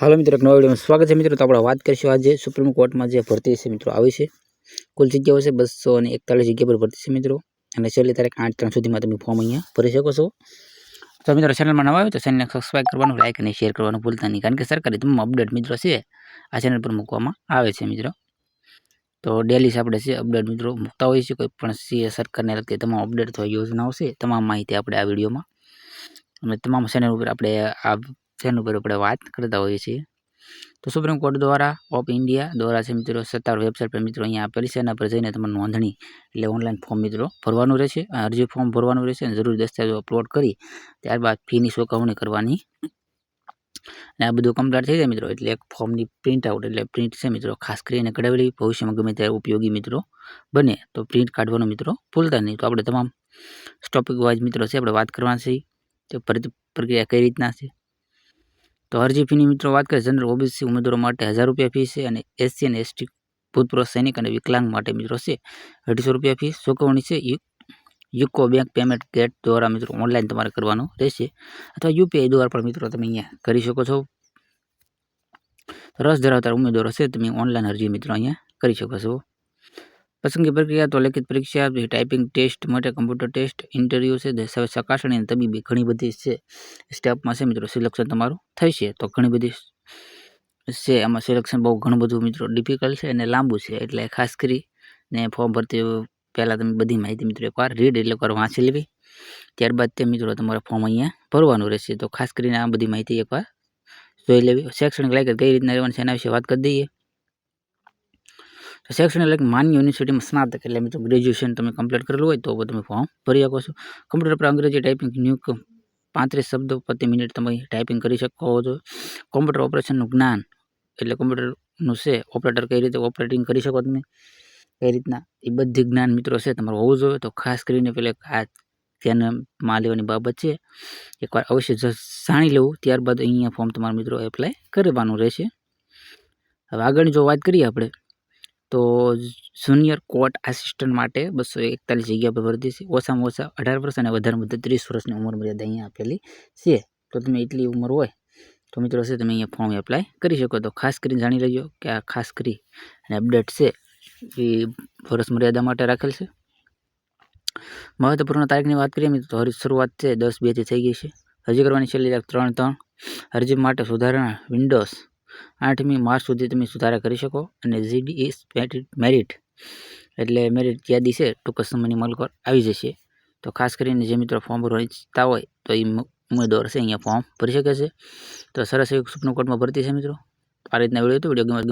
હાલો મિત્રો, એક નવા વિડીયોમાં સ્વાગત છે. મિત્રો, તો આપણે વાત કરીશું આજે સુપ્રીમ કોર્ટમાં જે ભરતી છે મિત્રો, આવી છે. કુલ જગ્યાઓ છે બસો અને એકતાલીસ જગ્યા પર ભરતી છે મિત્રો. અને છેલ્લી તારીખ આઠ ત્રણ સુધીમાં તમે ફોર્મ અહીંયા ભરી શકો છો. તો મિત્રો ચેનલમાં નવા આવ્યો તો ચેનલને સબસ્ક્રાઈબ કરવાનું લાઇક અને શેર કરવાનું ભૂલતા નહીં. કારણ કે સરકારી તમામ અપડેટ મિત્રો છે, આ ચેનલ પર મૂકવામાં આવે છે મિત્રો. તો ડેલી આપણે છે અપડેટ મિત્રો મૂકતા હોઈએ છીએ, કોઈ પણ સીએ સરકારને લગતી તમામ અપડેટ અથવા યોજનાઓ છે, તમામ માહિતી આપણે આ વિડીયોમાં, અને તમામ ચેનલ ઉપર આપણે આ જેના ઉપર આપણે વાત કરતા હોઈએ છીએ. તો સુપ્રીમ કોર્ટ દ્વારા ઓફ ઇન્ડિયા દ્વારા છે મિત્રો, સત્તાવાર વેબસાઇટ પર મિત્રો અહીંયા આપેલી છે એના પર જઈને તમારે નોંધણી એટલે ઓનલાઈન ફોર્મ મિત્રો ભરવાનું રહેશે. અરજી ફોર્મ ભરવાનું રહેશે અને જરૂરી દસ્તાવેજો અપલોડ કરી ત્યારબાદ ફીની ચૂકવણી કરવાની. અને આ બધું કમ્પ્લીટ થઈ જાય મિત્રો, એટલે એક ફોર્મની પ્રિન્ટ આઉટ એટલે પ્રિન્ટ છે મિત્રો, ખાસ કરીને કઢાવેલી, ભવિષ્યમાં ગમે ત્યારે ઉપયોગી મિત્રો બને તો પ્રિન્ટ કાઢવાનું મિત્રો ભૂલતા નહીં. તો આપણે તમામ ટોપિક વાઇઝ મિત્રો છે, આપણે વાત કરવાની છે તો પ્રક્રિયા કઈ રીતના છે? તો અરજી ફીની મિત્રો વાત કરીએ, જનરલ ઓબીસી ઉમેદવારો માટે હજાર રૂપિયા ફી છે અને એસસી અને એસટી ભૂતપૂર્વ સૈનિક અને વિકલાંગ માટે મિત્રો છે અઢીસો રૂપિયા ફી. ચૂકવણી છે યુકો બેંક પેમેન્ટ ગેટ દ્વારા મિત્રો ઓનલાઈન તમારે કરવાનું રહેશે. અથવા યુપીઆઈ દ્વારા પણ મિત્રો તમે અહીંયા કરી શકો છો. રસ ધરાવતા ઉમેદવારો છે, તમે ઓનલાઈન અરજી મિત્રો અહીંયા કરી શકો છો. પસંદગી પ્રક્રિયા તો લેખિત પરીક્ષા ટાઈપિંગ ટેસ્ટ માટે કમ્પ્યુટર ટેસ્ટ ઇન્ટરવ્યૂ છે ચકાસણી અને તબીબી ઘણી બધી છે. સ્ટેપમાં છે મિત્રો સિલેક્શન તમારું થશે તો ઘણી બધી છે. એમાં સિલેક્શન બહુ ઘણું બધું મિત્રો ડિફિકલ્ટ છે અને લાંબુ છે. એટલે ખાસ કરીને ફોર્મ ભરતી પહેલાં તમે બધી માહિતી મિત્રો એકવાર રીડ એટલે એકવાર વાંચી લેવી. ત્યારબાદ તે મિત્રો તમારે ફોર્મ અહીંયા ભરવાનું રહેશે. તો ખાસ કરીને આ બધી માહિતી એકવાર જોઈ લેવી. શૈક્ષણિક લાયકાત કઈ રીતના રહેવાની છે એના વિશે વાત કરી દઈએ. તો શૈક્ષણિક લાયક માન્ય યુનિવર્સિટીમાં સ્નાતક એટલે મિત્રો ગ્રેજ્યુએશન તમે કમ્પ્લીટ કરેલું હોય તો તમે ફોર્મ ભરી શકો છો. કમ્પ્યુટર પર અંગ્રેજી ટાઈપિંગ ન્યૂ પાંત્રીસ શબ્દો પ્રતિ મિનિટ તમે ટાઈપિંગ કરી શકો છો. કોમ્પ્યુટર ઓપરેશનનું જ્ઞાન એટલે કોમ્પ્યુટરનું છે ઓપરેટર કઈ રીતે ઓપરેટિંગ કરી શકો તમે? કઈ રીતના એ બધી જ્ઞાન મિત્રો છે તમારું હોવું જોઈએ. તો ખાસ કરીને પેલે આ ધ્યાનમાં લેવાની બાબત છે. એકવાર અવશ્ય જાણી લેવું. ત્યારબાદ અહીંયા ફોર્મ તમારા મિત્રો એપ્લાય કરવાનું રહેશે. હવે આગળની જો વાત કરીએ આપણે તો જુનિયર કોર્ટ આસિસ્ટન્ટ માટે બસો એકતાલીસ જગ્યા પર ભરતી છે. ઓછામાં ઓછા અઢાર વર્ષ અને વધારે વધારે ત્રીસ વર્ષની ઉંમર મર્યાદા અહીંયા આપેલી છે. તો તમે એટલી ઉંમર હોય તો મિત્રો છે તમે અહીંયા ફોર્મ એપ્લાય કરી શકો. તો ખાસ કરીને જાણી લેજો કે આ ખાસ કરી અને અપડેટ છે એ વર્ષ મર્યાદા માટે રાખેલ છે. મહત્વપૂર્ણ તારીખની વાત કરીએ તો હરી શરૂઆત છે દસ બેથી થઈ ગઈ છે. હજી કરવાની છેલ્લી તારીખ ત્રણ ત્રણ. અરજી માટે સુધારણા વિન્ડોઝ આઠમી માર્ચ સુધી તમે સુધારા કરી શકો અને જીડીઈ મેરિટ એટલે મેરિટ યાદી છે, ટૂંક સમયની પર આવી જશે. તો ખાસ કરીને જે મિત્રો ફોર્મ ભરવા ઈચ્છતા હોય, તો એ ઉમેદવાર છે, અહીંયા ફોર્મ ભરી શકે છે. તો સરસ એક સુપ્રીમ કોર્ટમાં ભરતી છે મિત્રો. આ રીતના વીડિયો તો વીડિયો ગમે